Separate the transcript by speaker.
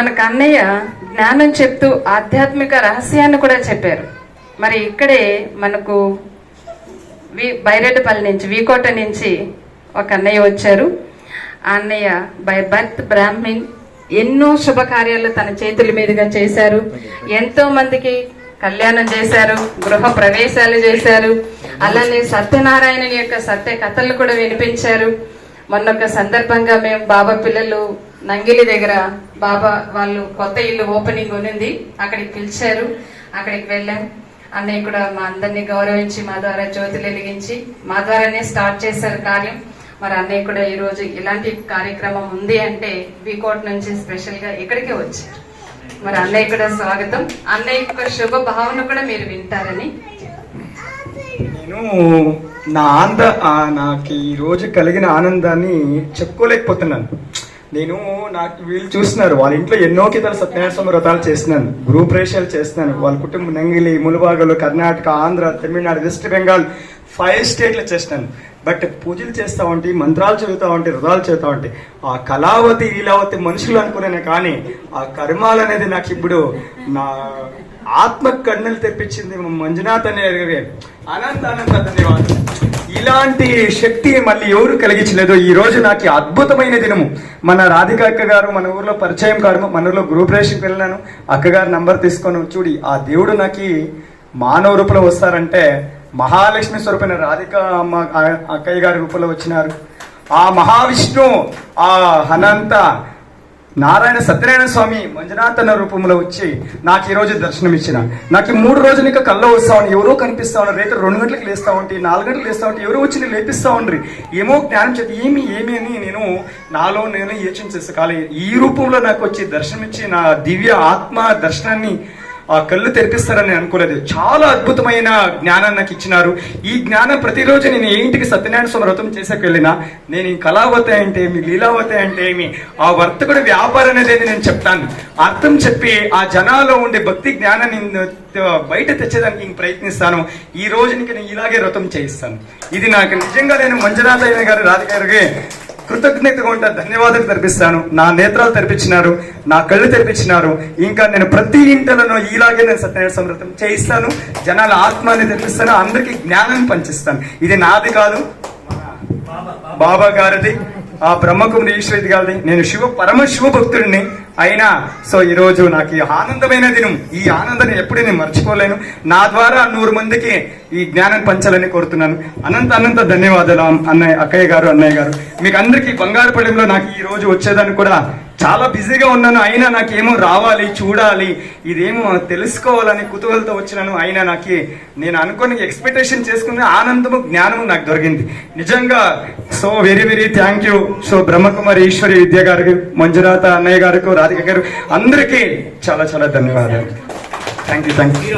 Speaker 1: మనకు అన్నయ్య జ్ఞానం చెప్తూ ఆధ్యాత్మిక రహస్యాన్ని కూడా చెప్పారు. మరి ఇక్కడే మనకు వి బైరెడ్డిపల్లి నుంచి వీకోట నుంచి ఒక అన్నయ్య వచ్చారు. ఆ అన్నయ్య బై బర్త్ బ్రాహ్మిన్ ఎన్నో శుభకార్యాలు తన చేతుల మీదుగా చేశారు. ఎంతో మందికి కళ్యాణం చేశారు గృహ ప్రవేశాలు చేశారు. అలానే సత్యనారాయణ యొక్క సత్య కథలు కూడా వినిపించారు. మొన్న ఒక సందర్భంగా మేము బాబా పిల్లలు నంగిలి దగ్గర బాబా వాళ్ళు కొత్త ఇల్లు ఓపెనింగ్ ఉన్నింది. అక్కడికి పిలిచారు. అక్కడికి వెళ్ళాం. అన్నయ్య కూడా మా అందరినీ గౌరవించి మా ద్వారా జ్యోతులు వెలిగించి మా ద్వారానే స్టార్ట్ చేశారు కార్యం. మరి అన్నయ్య కూడా ఈరోజు ఇలాంటి కార్యక్రమం ఉంది అంటే వీకోట్ నుంచి స్పెషల్గా ఇక్కడికే వచ్చారు. మరి అన్నయ్య కూడా స్వాగతం. అన్నయ్య యొక్క శుభ భావన కూడా మీరు వింటారని.
Speaker 2: నేను నా ఆనంద నాకు ఈ రోజు కలిగిన ఆనందాన్ని చెప్పుకోలేకపోతున్నాను. నేను నాకు వీళ్ళు చూస్తున్నారు. వాళ్ళ ఇంట్లో ఎన్నో కితల సత్యనారాయణ స్వామి వ్రతాలు చేస్తున్నాను. గ్రూప్ ప్రవేశాలు చేస్తున్నాను. వాళ్ళ కుటుంబం నంగిలి ములుబాగలు కర్ణాటక ఆంధ్ర తమిళనాడు వెస్ట్ బెంగాల్ ఫైవ్ స్టేట్లు చేస్తున్నాను. బట్ పూజలు చేస్తా ఉంటే మంత్రాలు చదువుతా ఉంటే హృదయాలు చదువుతూ ఉంటే ఆ కళావతి లీలావతి మనుషులు అనుకున్నాను కానీ ఆ కర్మాలు అనేది నాకు ఇప్పుడు నా ఆత్మ కన్నులు తెప్పించింది మంజునాథ్ అనే అనంత అనంత ధన్యవాదాలు. ఇలాంటి శక్తి మళ్ళీ ఎవరు కలిగించలేదు ఈ రోజు నాకు అద్భుతమైన దినము. మన రాధిక అక్క గారు మన ఊర్లో పరిచయం కాదు మన ఊర్లో గ్రూప్ రేషన్కి వెళ్ళాను. అక్కగారి నంబర్ తీసుకొని చూడి ఆ దేవుడు నాకు మానవ రూపంలో వస్తారంటే మహాలక్ష్మి స్వరూపమైన రాధిక అమ్మ అక్కయ్య గారి రూపంలో వచ్చినారు. ఆ మహావిష్ణు ఆ అనంత నారాయణ సత్యనారాయణ స్వామి మంజునాథ్ అన్న రూపంలో వచ్చి నాకు ఈ రోజు దర్శనం ఇచ్చిన నాకు మూడు రోజులు ఇంకా కల్లో వస్తా ఉండి ఎవరో కనిపిస్తా ఉన్నారు రేపు రెండు గంటలకు లేస్తా ఉంటే నాలుగు గంటలకు లేస్తా ఉంటే ఎవరో వచ్చి నేను లేపిస్తా ఉండ్రి. ఏమో జ్ఞానం చేతి ఏమి ఏమి అని నేను నాలో నేను యోచన చేస్తా. కాలే ఈ రూపంలో నాకు వచ్చి దర్శనం ఇచ్చి నా దివ్య ఆత్మ దర్శనాన్ని ఆ కళ్ళు తెరిపిస్తారని అనుకోలేదు. చాలా అద్భుతమైన జ్ఞానాన్ని నాకు ఇచ్చినారు. ఈ జ్ఞానం ప్రతిరోజు నేను ఏంటికి ఇంటికి సత్యనారాయణ స్వామి వ్రతం చేసాక వెళ్ళినా నేను ఈ కళావతి అంటే ఏమి లీలావతి అంటే ఏమి ఆ వర్తకుడు వ్యాపారం అనేది నేను చెప్తాను. అర్థం చెప్పి ఆ జనాల్లో ఉండే భక్తి జ్ఞానాన్ని బయట తెచ్చేదానికి ఇంక ప్రయత్నిస్తాను. ఈ రోజు నేను ఇలాగే వ్రతం చేయిస్తాను. ఇది నాకు నిజంగా నేను మంజునాథ అయ్య గారు రాజగారికి కృతజ్ఞతగా ఉంటా ధన్యవాదాలు తెరిపిస్తాను నా నేత్రాలు తెరిపించినారు నా కళ్ళు తెరిపించినారు. ఇంకా నేను ప్రతి ఇంటలను ఇలాగే నేను సత్యనారాయణ సమృతం చేయిస్తాను. జనాల ఆత్మాన్ని తెరిపిస్తాను అందరికీ జ్ఞానాన్ని పంచిస్తాను. ఇది నాది కాదు బాబా గారిది. ఆ బ్రహ్మకుమారి ఈశ్వరి గారిది నేను శివ పరమ శివ భక్తుడిని అయినా. సో ఈ రోజు నాకు ఈ ఆనందమైన దినం. ఈ ఆనందాన్ని ఎప్పుడూ నేను మర్చిపోలేను. నా ద్వారా నూరు మందికి ఈ జ్ఞానం పంచాలని కోరుతున్నాను. అనంత అనంత ధన్యవాదాలు అన్నయ్య అక్కయ్య గారు అన్నయ్య గారు. మీకు అందరికీ బంగారుపల్లెంలో నాకు ఈ రోజు వచ్చేదాన్ని కూడా చాలా బిజీగా ఉన్నాను. అయినా నాకేమో రావాలి చూడాలి. ఇదేమో తెలుసుకోవాలని కుతూహలతో వచ్చినాను. అయినా నాకు నేను అనుకుని ఎక్స్పెక్టేషన్ చేసుకున్న ఆనందము జ్ఞానము నాకు దొరికింది. నిజంగా so very very thank you so Brahmakumari Eshwari Vidya గారికి మంజునాథ అన్నయ్య గారికి రాధిక గారు అందరికీ చాలా చాలా ధన్యవాదాలు. Thank you thank you